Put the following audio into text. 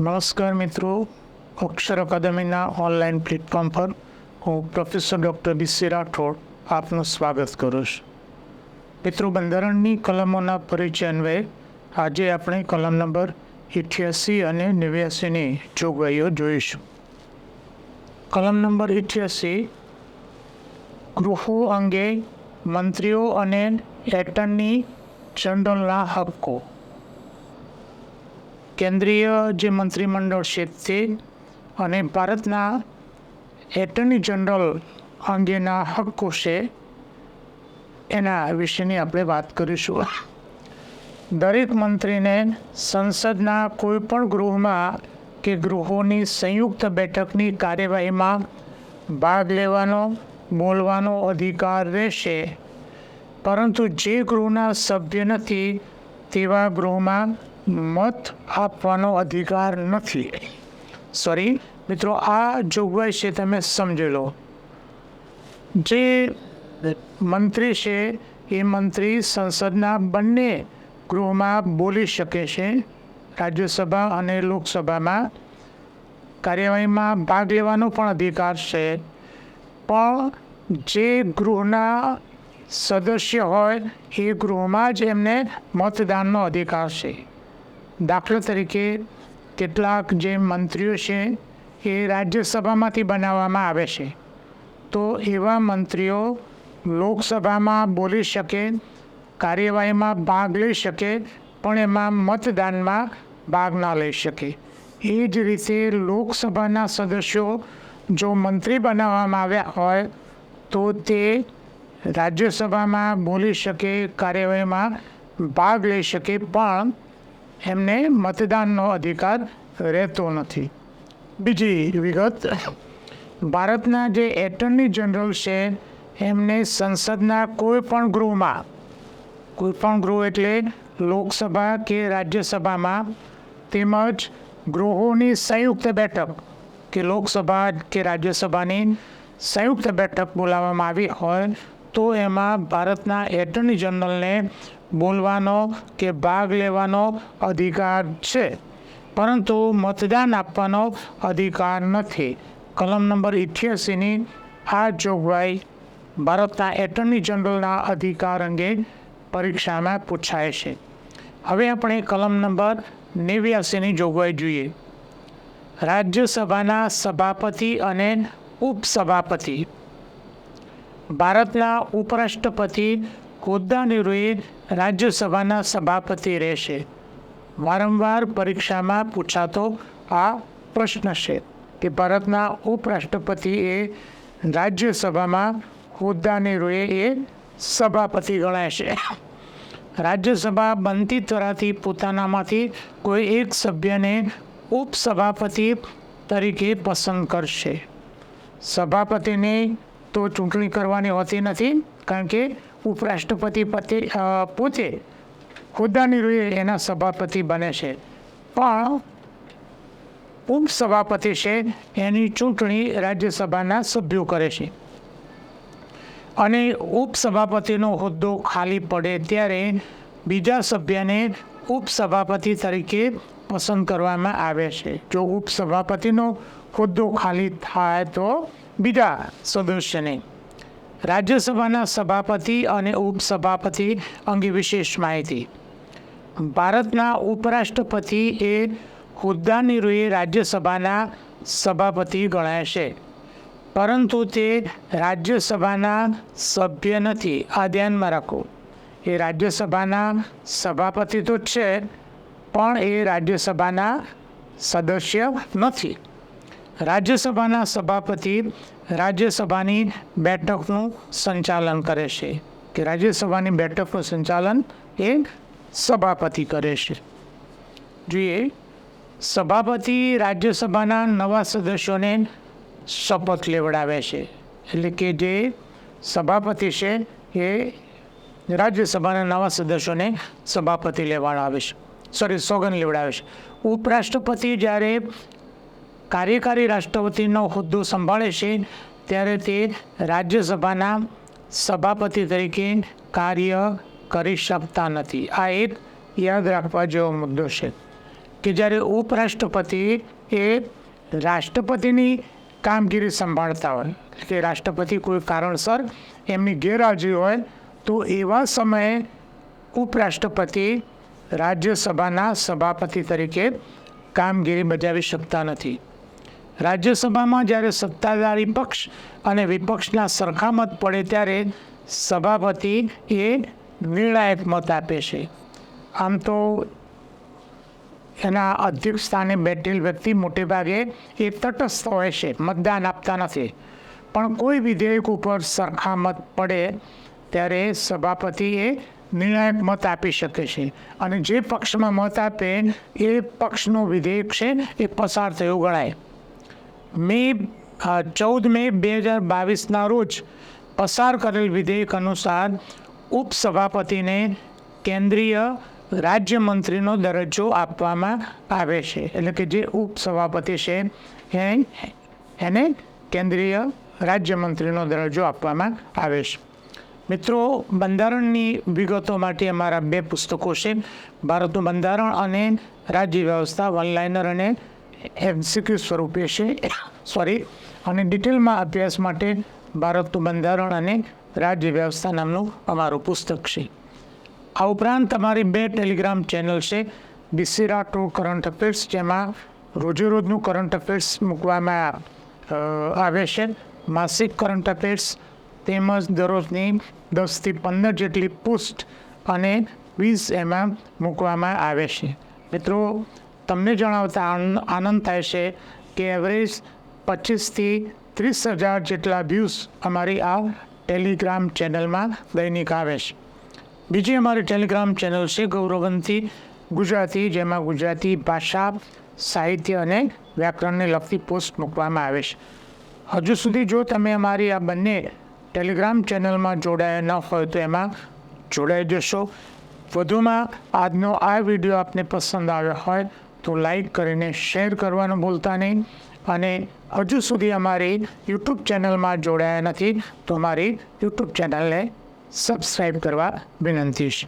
નમસ્કાર મિત્રો, અક્ષર અકાદમીના online platform પર હું પ્રોફેસર ડૉક્ટર બી રાઠોડ આપનું સ્વાગત કરું છું. મિત્રો, બંધારણની કલમોના પરિચય અન્વયે આજે આપણે કલમ નંબર ઇઠ્યાસી અને નેવ્યાસીની જોગવાઈઓ જોઈશું. કલમ નંબર ઇઠ્યાસી, ગૃહો અંગે મંત્રીઓ અને એટર્ની જનરલના હક્કો. કેન્દ્રીય જે મંત્રીમંડળ છે તે અને ભારતના એટર્ની જનરલ અંગેના હક્કો છે, એના વિશેની આપણે વાત કરીશું. દરેક મંત્રીને સંસદના કોઈપણ ગૃહમાં કે ગૃહોની સંયુક્ત બેઠકની કાર્યવાહીમાં ભાગ લેવાનો, બોલવાનો અધિકાર રહેશે. પરંતુ જે ગૃહના સભ્ય નથી, તેવા ગૃહમાં મત આપવાનો અધિકાર નથી. સોરી મિત્રો, આ જોગવાઈ છે, તમે સમજી લો. જે મંત્રી છે, એ મંત્રી સંસદના બંને ગૃહમાં બોલી શકે છે. રાજ્યસભા અને લોકસભામાં કાર્યવાહીમાં ભાગ લેવાનો પણ અધિકાર છે. પણ જે ગૃહના સદસ્ય હોય, એ ગૃહમાં જ એમને મતદાનનો અધિકાર છે. દાખલા તરીકે કેટલાક જે મંત્રીઓ છે એ રાજ્યસભામાંથી બનાવવામાં આવે છે. તો એવા મંત્રીઓ લોકસભામાં બોલી શકે, કાર્યવાહીમાં ભાગ લઈ શકે, પણ એમાં મતદાનમાં ભાગ ના લઈ શકે. એ જ રીતે લોકસભાના સદસ્યો જો મંત્રી બનાવવામાં આવ્યા હોય, તો તે રાજ્યસભામાં બોલી શકે, કાર્યવાહીમાં ભાગ લઈ શકે, પણ એમને મતદાનનો અધિકાર રહેતો નથી. બીજી વિગત. ભારતના જે એટર્ની જનરલ છે, એમને સંસદના કોઈ પણ ગૃહમાં કોઈ પણ ગૃહ એટલે લોકસભા કે રાજ્યસભામાં તેમજ ગૃહોની સંયુક્ત બેઠક કે લોકસભા કે રાજ્યસભાની સંયુક્ત બેઠક બોલાવવામાં આવી હોય તો એમાં ભારતના એટર્ની જનરલને બોલવાનો કે ભાગ લેવાનો અધિકાર છે. પરંતુ મતદાન આપવાનો અધિકાર નથી. કલમ નંબર ઇઠ્યાસીની આ જોગવાઈ ભારતના એટર્ની જનરલના અધિકાર અંગે પરીક્ષામાં પૂછાય છે. હવે આપણે કલમ નંબર નેવ્યાસીની જોગવાઈ જોઈએ. રાજ્યસભાના સભાપતિ અને ઉપસભાપતિ ભારતના ઉપરાષ્ટ્રપતિ હોદ્દાની રૂએ રાજ્યસભાના સભાપતિ રહેશે. વારંવાર પરીક્ષામાં પૂછાતો આ પ્રશ્ન છે કે ભારતના ઉપરાષ્ટ્રપતિ એ રાજ્યસભામાં હોદ્દાની રૂએ એ સભાપતિ ગણાય છે. રાજ્યસભા બનતી ત્વરાથી પોતાનામાંથી કોઈ એક સભ્યને ઉપસભાપતિ તરીકે પસંદ કરશે. સભાપતિની તો ચૂંટણી કરવાની હોતી નથી, કારણ કે ઉપરાષ્ટ્રપતિ પતિ પોતે હોદ્દાની રૂએ એના સભાપતિ બને છે. પણ ઉપસભાપતિ છે, એની ચૂંટણી રાજ્યસભાના સભ્યો કરે છે. અને ઉપસભાપતિનો હોદ્દો ખાલી પડે ત્યારે બીજા સભ્યને ઉપસભાપતિ તરીકે પસંદ કરવામાં આવે છે. જો ઉપસભાપતિનો હોદ્દો ખાલી થાય તો બીજા સદસ્યને રાજ્યસભાના સભાપતિ અને ઉપસભાપતિ અંગે વિશેષ માહિતી. ભારતના ઉપરાષ્ટ્રપતિ એ હોદ્દાની રૂએ રાજ્યસભાના સભાપતિ ગણાય છે. પરંતુ તે રાજ્યસભાના સભ્ય નથી. આ ધ્યાનમાં રાખો. એ રાજ્યસભાના સભાપતિ તો છે, પણ એ રાજ્યસભાના સદસ્ય નથી. રાજ્યસભાના સભાપતિ રાજ્યસભાની બેઠકનું સંચાલન કરે છે કે રાજ્યસભાની બેઠકનું સંચાલન એ સભાપતિ કરે છે. જોઈએ, સભાપતિ રાજ્યસભાના નવા સદસ્યોને શપથ લેવડાવે છે. એટલે કે જે સભાપતિ છે એ રાજ્યસભાના નવા સદસ્યોને સભાપતિ લેવાના આવે છે. સોરી સોગન લેવડાવે છે. ઉપરાષ્ટ્રપતિ જ્યારે કાર્યકારી રાષ્ટ્રપતિનો હોદ્દો સંભાળે છે, ત્યારે તે રાજ્યસભાના સભાપતિ તરીકે કાર્ય કરી શકતા નથી. આ એક યાદ રાખવા જેવો મુદ્દો છે કે જ્યારે ઉપરાષ્ટ્રપતિ એ રાષ્ટ્રપતિની કામગીરી સંભાળતા હોય કે રાષ્ટ્રપતિ કોઈ કારણસર એમની ગેરહાજરી હોય, તો એવા સમયે ઉપરાષ્ટ્રપતિ રાજ્યસભાના સભાપતિ તરીકે કામગીરી બજાવી શકતા નથી. રાજ્યસભામાં જ્યારે સત્તાધારી પક્ષ અને વિપક્ષના સરખામત પડે ત્યારે સભાપતિ એ નિર્ણાયક મત આપે છે. આમ તો એના અધ્યક્ષ સ્થાને બેઠેલ વ્યક્તિ મોટે ભાગે એ તટસ્થ હોય છે, મતદાન આપતા નથી. પણ કોઈ વિધેયક ઉપર સરખા મત પડે ત્યારે સભાપતિ એ નિર્ણાયક મત આપી શકે છે અને જે પક્ષમાં મત આપે એ પક્ષનો વિધેયક છે એ પસાર થયું ગણાય. મે ચૌદ મે બે હજાર બાવીસના રોજ પસાર કરેલ વિધેયક અનુસાર ઉપસભાપતિને કેન્દ્રીય રાજ્યમંત્રીનો દરજ્જો આપવામાં આવે છે. એટલે કે જે ઉપસભાપતિ છે એને કેન્દ્રીય રાજ્યમંત્રીનો દરજ્જો આપવામાં આવે છે. મિત્રો, બંધારણની વિગતો માટે અમારા બે પુસ્તકો છે. ભારતનું બંધારણ અને રાજ્ય વ્યવસ્થા, વનલાઇનર અને એમસીક્યુ સ્વરૂપે છે. સોરી અને ડિટેલમાં અભ્યાસ માટે ભારતનું બંધારણ અને રાજ્ય વ્યવસ્થા નામનું અમારું પુસ્તક છે. આ ઉપરાંત તમારી બે ટેલિગ્રામ ચેનલ છે. બિસિરા ટુ કરંટ અફેર્સ જેમાં રોજેરોજનું કરંટ અફેર્સ મૂકવામાં આવે છે. માસિક કરંટ અફેર્સ તેમજ દરરોજની દસથી પંદર જેટલી પોસ્ટ અને વીસ એમાં મૂકવામાં આવે છે. મિત્રો તમને જણાવતા આનંદ થાય છે કે એવરેજ પચીસથી ત્રીસ હજાર જેટલા વ્યૂઝ અમારી આ ટેલિગ્રામ ચેનલમાં દૈનિક આવે છે. બીજી અમારી ટેલિગ્રામ ચેનલ છે ગૌરવંતી ગુજરાતી, જેમાં ગુજરાતી ભાષા, સાહિત્ય અને વ્યાકરણને લગતી પોસ્ટ મૂકવામાં આવે છે. હજુ સુધી જો તમે અમારી આ બંને ટેલિગ્રામ ચેનલમાં જોડાયા ન હોય તો એમાં જોડાઈ જશો. વધુમાં આજનો આ વીડિયો આપને પસંદ આવ્યો હોય તો લાઈક કરીને શેર કરવાનું ભૂલતા નહીં. અને હજુ સુધી અમારી યુટ્યુબ ચેનલમાં જોડાયા નથી, તો અમારી યુટ્યુબ ચેનલને સબસ્ક્રાઈબ કરવા વિનંતી છે.